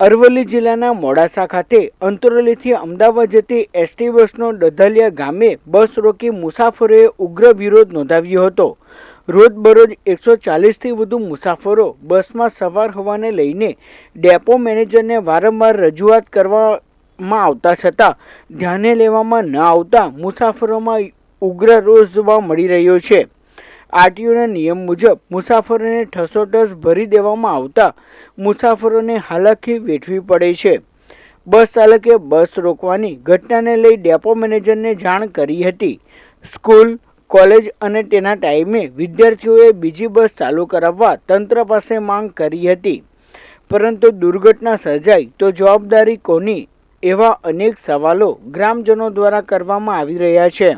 અરવલ્લી જિલ્લાના મોડાસા ખાતે અંતરોલીથી અમદાવાદ જતી એસટી બસનો ડધલિયા ગામે બસ રોકી મુસાફરોએ ઉગ્ર વિરોધ નોંધાવ્યો હતો. રોજબરોજ એકસો ચાલીસથી વધુ મુસાફરો બસમાં સવાર હોવાને લઈને ડેપો મેનેજરને વારંવાર રજૂઆત કરવામાં આવતા છતાં ધ્યાને લેવામાં ન આવતા મુસાફરોમાં ઉગ્ર રોષ જોવા મળી રહ્યો છે. આરટીઓના નિયમ મુજબ મુસાફરોને ઠસોઠસ ભરી દેવામાં આવતા મુસાફરોને હાલાકી વેઠવી પડે છે. બસ ચાલકે બસ રોકવાની ઘટનાને લઈ ડેપો મેનેજરને જાણ કરી હતી. સ્કૂલ, કોલેજ અને તેના ટાઈમે વિદ્યાર્થીઓએ બીજી બસ ચાલુ કરાવવા તંત્ર પાસે માંગ કરી હતી. પરંતુ દુર્ઘટના સર્જાઈ તો જવાબદારી કોની એવા અનેક સવાલો ગ્રામજનો દ્વારા કરવામાં આવી રહ્યા છે.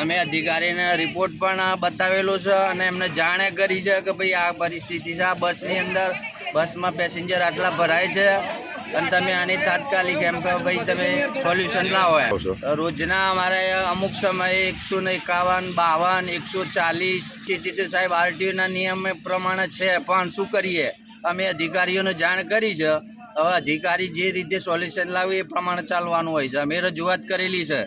અમે અધિકારીને રિપોર્ટ પણ બતાવેલો છે અને એમને જાણે કરી છે કે ભાઈ આ પરિસ્થિતિ છે. આ બસની અંદર બસમાં પેસેન્જર આટલા ભરાય છે અને તમે આની તાત્કાલિક એમ કે ભાઈ તમે સોલ્યુશન લાવો એમ. રોજના અમારે અમુક સમયે એકસો ને એકાવન બાવન એકસો ચાલીસ સ્થિતિ તો સાહેબ આરટીઓના નિયમ પ્રમાણે છે પણ શું કરીએ? અમે અધિકારીઓને જાણ કરી છે. હવે અધિકારી જે રીતે સોલ્યુશન લાવે એ પ્રમાણે ચાલવાનું હોય છે. અમે રજૂઆત કરેલી છે.